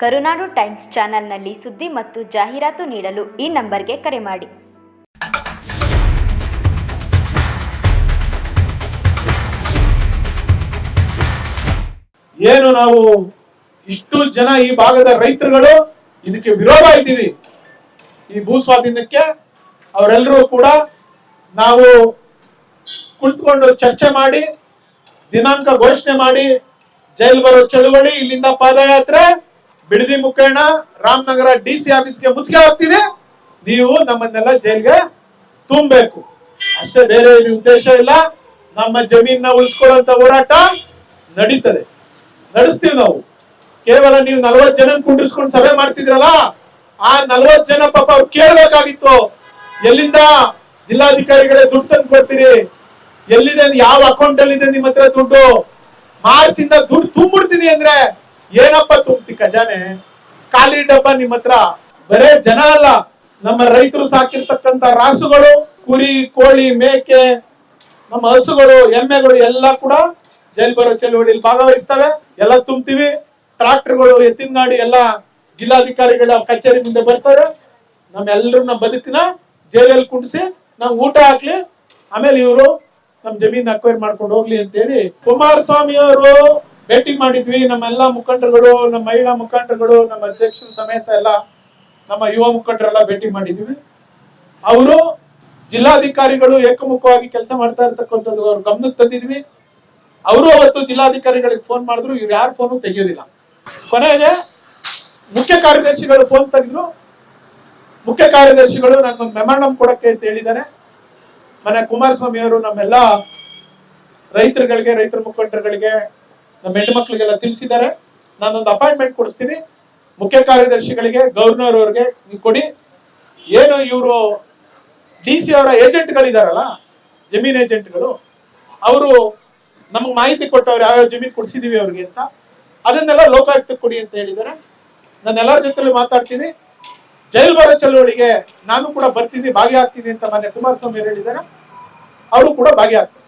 ಕರುನಾಡು times ಚಾನೆಲ್ನಲ್ಲಿ ಸುದ್ದಿ ಮತ್ತು ಜಾಹೀರಾತು ನೀಡಲು ಈ ನಂಬರ್ಗೆ ಕರೆ ಮಾಡಿ. ಏನು ನಾವು ಇಷ್ಟು ಜನ ಈ ಭಾಗದ ರೈತರುಗಳು ಇದಕ್ಕೆ ವಿರೋಧ ಇದ್ದೀವಿ. ಈ ಭೂ ಸ್ವಾಧೀನಕ್ಕೆ ಅವರೆಲ್ಲರೂ ಕೂಡ ನಾವು ಕುಳಿತುಕೊಂಡು ಚರ್ಚೆ ಮಾಡಿ, ದಿನಾಂಕ ಘೋಷಣೆ ಮಾಡಿ, ಜೈಲು ಬರೋ ಚಳುವಳಿ, ಇಲ್ಲಿಂದ ಪಾದಯಾತ್ರೆ ಬಿಡದಿ ಮುಖೇಣ, ರಾಮನಗರ ಡಿ ಸಿ ಆಫೀಸ್ಗೆ ಮುಚ್ಚಿಗೆ ಹೋಗ್ತೀವಿ ನೀವು ನಮ್ಮನ್ನೆಲ್ಲ ಜೈಲ್ಗೆ ತುಂಬಬೇಕು. ಅಷ್ಟೇ ಬೇರೆ ಉದ್ದೇಶ ಇಲ್ಲ. ನಮ್ಮ ಜಮೀನ ಉಳಿಸ್ಕೊಳ್ಳುವಂತ ಹೋರಾಟ ನಡೀತದೆ. ನಡೆಸ್ತೀವಿ ನಾವು. ಕೇವಲ ನೀವು ನಲ್ವತ್ ಜನ ಕುಂಡಿಸ್ಕೊಂಡು ಸಭೆ ಮಾಡ್ತಿದ್ರಲ್ಲ, ಆ ನಲ್ವತ್ ಜನ ಪಾಪ ಅವ್ರು ಕೇಳ್ಬೇಕಾಗಿತ್ತು. ಎಲ್ಲಿಂದ ಜಿಲ್ಲಾಧಿಕಾರಿಗಳೇ ದುಡ್ಡು ತಂದು ಕೊಡ್ತೀರಿ? ಎಲ್ಲಿದೆ? ಯಾವ ಅಕೌಂಟ್ ಅಲ್ಲಿ ಇದೆ ನಿಮ್ಮ ಹತ್ರ ದುಡ್ಡು? ಮಾರ್ಚ್ ಇಂದ ದುಡ್ಡು ತುಂಬಿಡ್ತೀನಿ ಅಂದ್ರೆ ಏನಪ್ಪ ತುಂಬ್ತಿ ಖಜಾನೆ? ಖಾಲಿ ಡಬ್ಬ ನಿಮ್ಮ ಹತ್ರ. ಬರೇ ಜನ ಅಲ್ಲ. ನಮ್ಮ ರೈತರು ಸಾಕಿರ್ತಕ್ಕಂತ ರಾಸುಗಳು, ಕುರಿ, ಕೋಳಿ, ಮೇಕೆ, ನಮ್ಮ ಹಸುಗಳು, ಎಮ್ಮೆಗಳು ಎಲ್ಲ ಕೂಡ ಜೈಲ್ ಬರೋ ಚಳುವಳಿಯಲ್ಲಿ ಭಾಗವಹಿಸ್ತವೆ. ಎಲ್ಲ ತುಂಬ್ತೀವಿ. ಟ್ರಾಕ್ಟರ್ಗಳು, ಎತ್ತಿನ ಗಾಡಿ ಎಲ್ಲ ಜಿಲ್ಲಾಧಿಕಾರಿಗಳ ಕಚೇರಿ ಮುಂದೆ ಬರ್ತಾರೆ ನಮ್ಮೆಲ್ಲರೂ ನಮ್ಮ ಬದುಕಿನ ಜೈಲಲ್ಲಿ ಕುಂಡಿಸಿ ನಾವು ಊಟ ಹಾಕ್ಲಿ. ಆಮೇಲೆ ಇವರು ನಮ್ಮ ಜಮೀನ್ ಅಕ್ವೈರ್ ಮಾಡ್ಕೊಂಡು ಹೋಗ್ಲಿ ಅಂತ ಹೇಳಿ ಕುಮಾರಸ್ವಾಮಿ ಅವರು ಭೇಟಿ ಮಾಡಿದ್ವಿ. ನಮ್ಮೆಲ್ಲ ಮುಖಂಡರುಗಳು, ನಮ್ಮ ಮಹಿಳಾ ಮುಖಂಡರುಗಳು, ನಮ್ಮ ಅಧ್ಯಕ್ಷರು ಸಮೇತ ಎಲ್ಲ ನಮ್ಮ ಯುವ ಮುಖಂಡರೆಲ್ಲ ಭೇಟಿ ಮಾಡಿದ್ವಿ. ಅವರು ಜಿಲ್ಲಾಧಿಕಾರಿಗಳು ಏಕಮುಖವಾಗಿ ಕೆಲಸ ಮಾಡ್ತಾ ಇರ್ತಕ್ಕಂಥದ್ದು ಅವ್ರ ಗಮನಕ್ಕೆ ತಂದಿದ್ವಿ. ಅವರು ಅವತ್ತು ಜಿಲ್ಲಾಧಿಕಾರಿಗಳಿಗೆ ಫೋನ್ ಮಾಡಿದ್ರು. ಇವ್ರು ಯಾರು ಫೋನು ತೆಗೆಯೋದಿಲ್ಲ. ಕೊನೆಗೆ ಮುಖ್ಯ ಕಾರ್ಯದರ್ಶಿಗಳು ಫೋನ್ ತೆಗೆದ್ರು. ಮುಖ್ಯ ಕಾರ್ಯದರ್ಶಿಗಳು ನನಗೊಂದು ಮೆಮಾಂಡಮ್ ಕೊಡಕ್ಕೆ ಅಂತ ಹೇಳಿದ್ದಾರೆ. ಮನೆ ಕುಮಾರಸ್ವಾಮಿ ಅವರು ನಮ್ಮೆಲ್ಲ ರೈತರುಗಳಿಗೆ, ರೈತರ ಮುಖಂಡರುಗಳಿಗೆ ನಮ್ಮ ಹೆಣ್ಣು ಮಕ್ಕಳಿಗೆಲ್ಲ ತಿಳಿಸಿದ್ದಾರೆ. ನಾನೊಂದು ಅಪಾಯಿಂಟ್ಮೆಂಟ್ ಕೊಡಿಸ್ತೀನಿ. ಮುಖ್ಯ ಕಾರ್ಯದರ್ಶಿಗಳಿಗೆ ಗವರ್ನರ್ ಅವ್ರಿಗೆ ನೀವು ಕೊಡಿ. ಏನು ಇವರು ಡಿ ಸಿ ಅವರ ಏಜೆಂಟ್ಗಳಿದಾರಲ್ಲ ಜಮೀನ್ ಏಜೆಂಟ್ಗಳು ಅವರು ನಮಗೆ ಮಾಹಿತಿ ಕೊಟ್ಟವ್ರು ಯಾವ್ಯಾವ ಜಮೀನು ಕೊಡಿಸಿದೀವಿ ಅವ್ರಿಗೆ ಅಂತ, ಅದನ್ನೆಲ್ಲ ಲೋಕಾಯುಕ್ತಕ್ಕೆ ಕೊಡಿ ಅಂತ ಹೇಳಿದ್ದಾರೆ. ನಾನು ಎಲ್ಲರ ಜೊತೆಲೂ ಮಾತಾಡ್ತೀನಿ. ಜೈಲ್ ಬರೋ ಚಳುವಳಿಗೆ ನಾನು ಕೂಡ ಬರ್ತೀನಿ, ಭಾಗಿಯಾಗ್ತೀನಿ ಅಂತ ಮಾನ್ಯ ಕುಮಾರಸ್ವಾಮಿ ಸ್ವಾಮಿ ಹೇಳಿದ್ದಾರೆ. ಅವರು ಕೂಡ ಭಾಗಿಯಾಗ್ತಾರೆ.